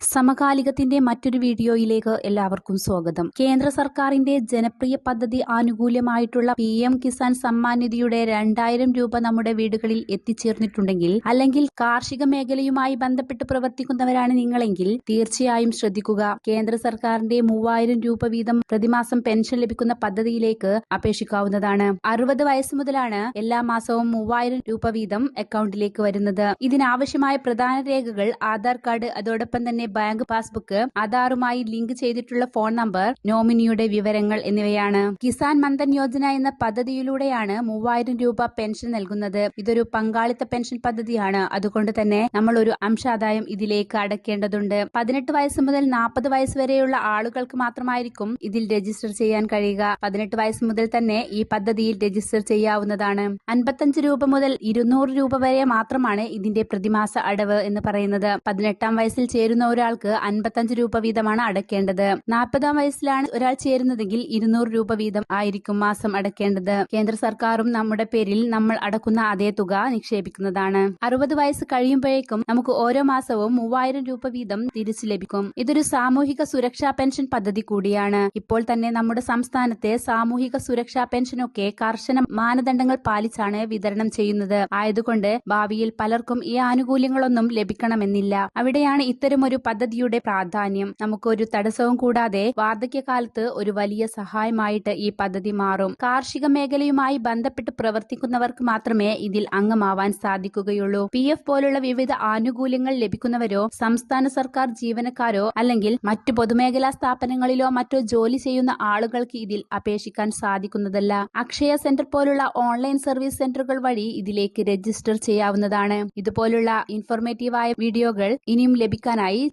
സമകാലികത്തിന്റെ മറ്റൊരു വീഡിയോയിലേക്ക് എല്ലാവർക്കും സ്വാഗതം. കേന്ദ്ര സർക്കാരിന്റെ ജനപ്രിയ പദ്ധതി ആനുകൂല്യമായിട്ടുള്ള പി എം കിസാൻ സമ്മാൻ നിധിയുടെ രണ്ടായിരം രൂപ നമ്മുടെ വീടുകളിൽ എത്തിച്ചേർന്നിട്ടുണ്ടെങ്കിൽ അല്ലെങ്കിൽ കാർഷിക മേഖലയുമായി ബന്ധപ്പെട്ട് പ്രവർത്തിക്കുന്നവരാണ് നിങ്ങളെങ്കിൽ തീർച്ചയായും ശ്രദ്ധിക്കുക. കേന്ദ്ര സർക്കാരിന്റെ മൂവായിരം രൂപ വീതം പ്രതിമാസം പെൻഷൻ ലഭിക്കുന്ന പദ്ധതിയിലേക്ക് അപേക്ഷിക്കാവുന്നതാണ്. അറുപത് വയസ്സ് മുതലാണ് എല്ലാ മാസവും മൂവായിരം രൂപ വീതം അക്കൗണ്ടിലേക്ക് വരുന്നത്. ഇതിനാവശ്യമായ പ്രധാന രേഖകൾ ആധാർ കാർഡ് അതോടൊപ്പം തന്നെ ബാങ്ക് പാസ്ബുക്ക് ആധാറുമായി ലിങ്ക് ചെയ്തിട്ടുള്ള ഫോൺ നമ്പർ നോമിനിയുടെ വിവരങ്ങൾ എന്നിവയാണ്. കിസാൻ മന്ദൻ യോജന എന്ന പദ്ധതിയിലൂടെയാണ് മൂവായിരം രൂപ പെൻഷൻ നൽകുന്നത്. ഇതൊരു പങ്കാളിത്ത പെൻഷൻ പദ്ധതിയാണ്. അതുകൊണ്ട് തന്നെ നമ്മൾ ഒരു അംശാദായം ഇതിലേക്ക് അടക്കേണ്ടതുണ്ട്. പതിനെട്ട് വയസ്സ് മുതൽ നാൽപ്പത് വയസ്സ് വരെയുള്ള ആളുകൾക്ക് മാത്രമായിരിക്കും ഇതിൽ രജിസ്റ്റർ ചെയ്യാൻ കഴിയുക. പതിനെട്ട് വയസ്സ് മുതൽ തന്നെ ഈ പദ്ധതിയിൽ രജിസ്റ്റർ ചെയ്യാവുന്നതാണ്. അൻപത്തഞ്ച് രൂപ മുതൽ ഇരുന്നൂറ് രൂപ വരെ മാത്രമാണ് ഇതിന്റെ പ്രതിമാസ അടവ് എന്ന് പറയുന്നത്. പതിനെട്ടാം വയസ്സിൽ ചേരുന്ന ഒരാൾക്ക് അൻപത്തഞ്ച് രൂപ വീതമാണ് അടയ്ക്കേണ്ടത് നാൽപ്പതാം വയസ്സിലാണ് ഒരാൾ ചേരുന്നതെങ്കിൽ ഇരുന്നൂറ് രൂപ വീതം ആയിരിക്കും മാസം അടയ്ക്കേണ്ടത് കേന്ദ്ര സർക്കാരും നമ്മുടെ പേരിൽ നമ്മൾ അടക്കുന്ന അതേ തുക നിക്ഷേപിക്കുന്നതാണ്. അറുപത് വയസ്സ് കഴിയുമ്പോഴേക്കും നമുക്ക് ഓരോ മാസവും മൂവായിരം രൂപ വീതം തിരിച്ചു ലഭിക്കും. ഇതൊരു സാമൂഹിക സുരക്ഷാ പെൻഷൻ പദ്ധതി കൂടിയാണ്. ഇപ്പോൾ തന്നെ നമ്മുടെ സംസ്ഥാനത്തെ സാമൂഹിക സുരക്ഷാ പെൻഷനൊക്കെ കർശന മാനദണ്ഡങ്ങൾ പാലിച്ചാണ് വിതരണം ചെയ്യുന്നത്. ആയതുകൊണ്ട് ഭാവിയിൽ പലർക്കും ഈ ആനുകൂല്യങ്ങളൊന്നും ലഭിക്കണമെന്നില്ല. അവിടെയാണ് ഇത്തരമൊരു പദ്ധതിയുടെ പ്രാധാന്യം. നമുക്കൊരു തടസ്സവും കൂടാതെ വാർദ്ധക്യകാലത്ത് ഒരു വലിയ സഹായമായിട്ട് ഈ പദ്ധതി മാറും. കാർഷിക മേഖലയുമായി ബന്ധപ്പെട്ട് പ്രവർത്തിക്കുന്നവർക്ക് മാത്രമേ ഇതിൽ അംഗമാവാൻ സാധിക്കുകയുള്ളൂ. പി എഫ് പോലുള്ള വിവിധ ആനുകൂല്യങ്ങൾ ലഭിക്കുന്നവരോ സംസ്ഥാന സർക്കാർ ജീവനക്കാരോ അല്ലെങ്കിൽ മറ്റു പൊതുമേഖലാ സ്ഥാപനങ്ങളിലോ മറ്റോ ജോലി ചെയ്യുന്ന ആളുകൾക്ക് ഇതിൽ അപേക്ഷിക്കാൻ സാധിക്കുന്നതല്ല. അക്ഷയ സെന്റർ പോലുള്ള ഓൺലൈൻ സർവീസ് സെന്ററുകൾ വഴി ഇതിലേക്ക് രജിസ്റ്റർ ചെയ്യാവുന്നതാണ്. ഇതുപോലുള്ള ഇൻഫോർമേറ്റീവായ വീഡിയോകൾ ഇനിയും ലഭിക്കാനായി